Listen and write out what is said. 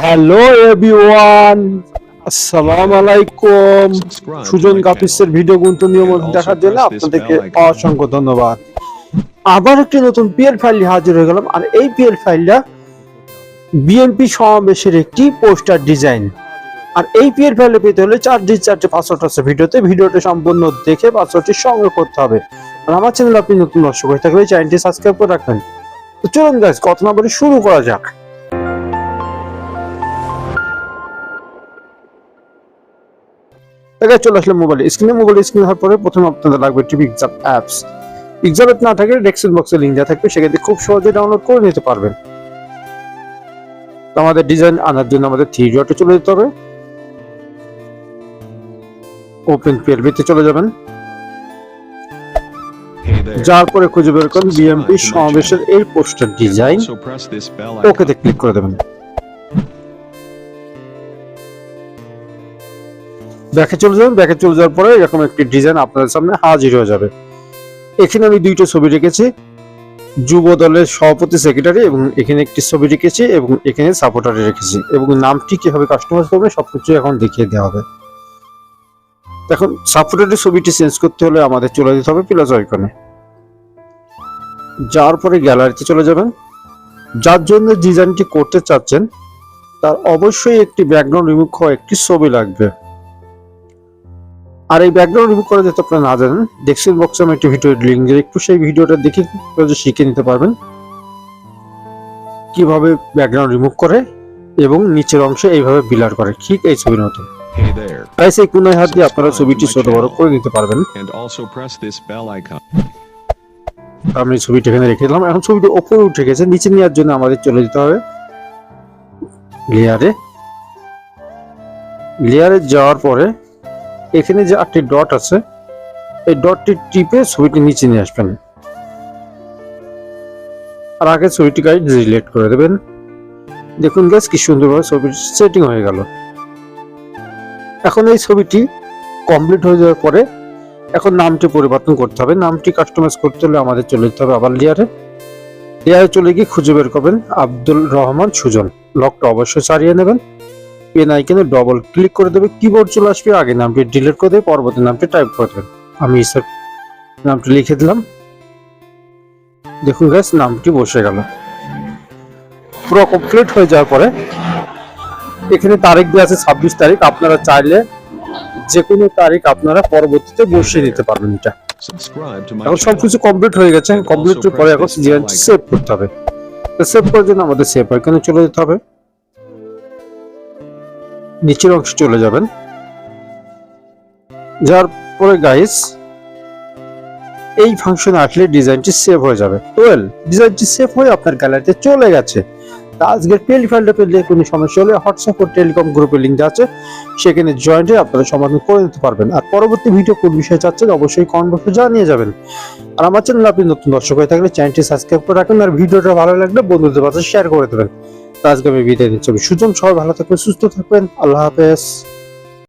Hello everyone আসসালামু আলাইকুম Sujan গাপিসের video গুনতে নিয়মিত দেখার জন্য আপনাদেরকে অসংখ্য ধন্যবাদ। আবার একটি নতুন পিএল ফাইল নিয়ে হাজির হয়ে গেলাম। আর এই পিএল ফাইলটা বিএনপি সমাবেশের একটি পোস্টার ডিজাইন আর এই পিএল ফাইলে পেতে হলে চার ডি চারটে পাসওয়ার্ড আছে ভিডিওতে। ভিডিওটা সম্পূর্ণ দেখে পাসওয়ার্ডটি সংগ্রহ করতে হবে। আর আমার চ্যানেল আপনি নতুন দর্শক হয়ে থাকলে চ্যানেলটি সাবস্ক্রাইব করে রাখবেন। তো চলুন গাইজ কথা না বলে শুরু করা যাক। এখানে চলে আসলে মোবাইল স্ক্রিনে মোবাইল স্ক্রিন হওয়ার পরে প্রথমে আপনাদের লাগবে TV exam apps exam app না থাকলে ডেস্কটপ বক্সে লিঙ্ক দেওয়া থাকবে সেখান থেকে খুব সহজে ডাউনলোড করে নিতে পারবেন। তো আমাদের ডিজাইন আনার জন্য আমাদের থ্রি ডটে চলে যেতে হবে। ওপেন পিএলবিতে চলে যাবেন। যার পরে খুঁজে বের করুন বিএমপি সমাবেশের এই পোস্টার ডিজাইন ওকেতে ক্লিক করে দেবেন। ব্যাকে চলে যাবেন, ব্যাকে চলে যাওয়ার পরে এরকম একটি ডিজাইন আপনাদের সামনে হাজির হয়ে যাবে। এখানে আমি দুইটা ছবি রেখেছি, যুব দলের সভাপতি সেক্রেটারি এবং এখানে একটি ছবি রেখেছি এবং এখানে সাপোর্টারে রেখেছি। এবং নামটি কীভাবে কাস্টমাইজ করবে সবকিছু এখন দেখিয়ে দেওয়া হবে। এখন সাপোর্টারের ছবিটি চেঞ্জ করতে হলে আমাদের চলে যেতে হবে প্লাস আইকনে যাওয়ার পরে গ্যালারিতে চলে যাবেন। যার জন্য ডিজাইনটি করতে চাচ্ছেন, তার অবশ্যই একটি ব্যাকগ্রাউন্ড হওয়া একটি ছবি লাগবে। আর এই ব্যাকগ্রাউন্ড রিমুভ করে যেতে আপনারা না জানেন ডেস্ক্রিপশন বক্সে আমি একটি ভিডিও লিঙ্ক দিয়ে একটু সেই ভিডিওটা দেখে শিখে নিতে পারবেন কীভাবে ব্যাকগ্রাউন্ড রিমুভ করে এবং নিচের অংশে এইভাবে বিলার করে। ঠিক এই ছবির মতো। তাই সেই কোনায় হাত দিয়ে আপনারা ছবিটি ছোট বড় করে নিতে পারবেন. আমি ছবিটি এখানে রেখে দিলাম। এখন ছবিটি ওপরে উঠে গেছে। নিচে নেওয়ার জন্য আমাদের চলে যেতে হবে লেয়ারে লেয়ারে যাওয়ার পরে এখানে যে আটটি ডট আছে, এই ডটটি টিপে ছবিটি নিচে নিয়ে আসবেন। আর আগে ছবিটি গাইড ডিলিট করে দেবেন। দেখুন গ্যাস কি সুন্দরভাবে ছবিটি সেটিং হয়ে গেল। এখন এই ছবিটি কমপ্লিট হয়ে যাওয়ার পরে এখন নামটি পরিবর্তন করতে হবে। নামটি কাস্টমাইজ করতে হলে আমাদের চলে যেতে হবে আবার লেয়ারে লেয়ারে চলে গিয়ে খুঁজে বের করবেন আব্দুল রহমান সুজন। লকটা অবশ্যই সারিয়ে নেবেন। পেন আইকনে ডবল ক্লিক করে দেবে কিবোর্ড চলে আসবে আগে নামটি ডিলিট করে দেবে পরবর্তী নামটি টাইপ করে দেবেন আমি স্যার নামটি লিখে দিলাম। দেখুন গ্যাস নামটি বসে গেল। পুরো কমপ্লিট হয়ে যাওয়ার পরে এখানে তারিখ দেওয়া আছে ছাব্বিশ তারিখ আপনারা চাইলে যে কোনো তারিখ আপনারা পরবর্তীতে বসিয়ে নিতে পারবেন এটা। এখন সবকিছু কমপ্লিট হয়ে গেছে কমপ্লিটের পরে এখন সেভ করতে হবে। সেভ করার জন্য আমাদের সেভ আইকনে চলে যেতে হবে। নিচের অংশে চলে যাবেন। যার পরে গাইস এই ফাংশনে আসলে ডিজাইনটি সেভ হয়ে যাবে। টুয়েলভ ডিজাইনটি সেভ হয়ে আপনার গ্যালারিতে চলে গেছে। তা আজকের পেলি ফাইলটা পেলে কোনো সমস্যা হলে হোয়াটসঅ্যাপ ও টেলিকম গ্রুপের লিঙ্ক আছে। সেখানে জয়েন্ট হয়ে আপনারা সমাধান করে নিতে পারবেন। আর পরবর্তী ভিডিও কোন বিষয়ে চাচ্ছেন অবশ্যই কমেন্ট জানিয়ে যাবেন। আর আমার চ্যানেল আপনি নতুন দর্শক হয়ে থাকলে চ্যানেলটি সাবস্ক্রাইব করে রাখুন। আর ভিডিওটা ভালো লাগলে বন্ধুদের মাঝে শেয়ার করে দেবেন। আজকে আমি বিদায় দিচ্ছি সুজন সবাই ভালো থাকবেন সুস্থ থাকবেন। আল্লাহ হাফেজ।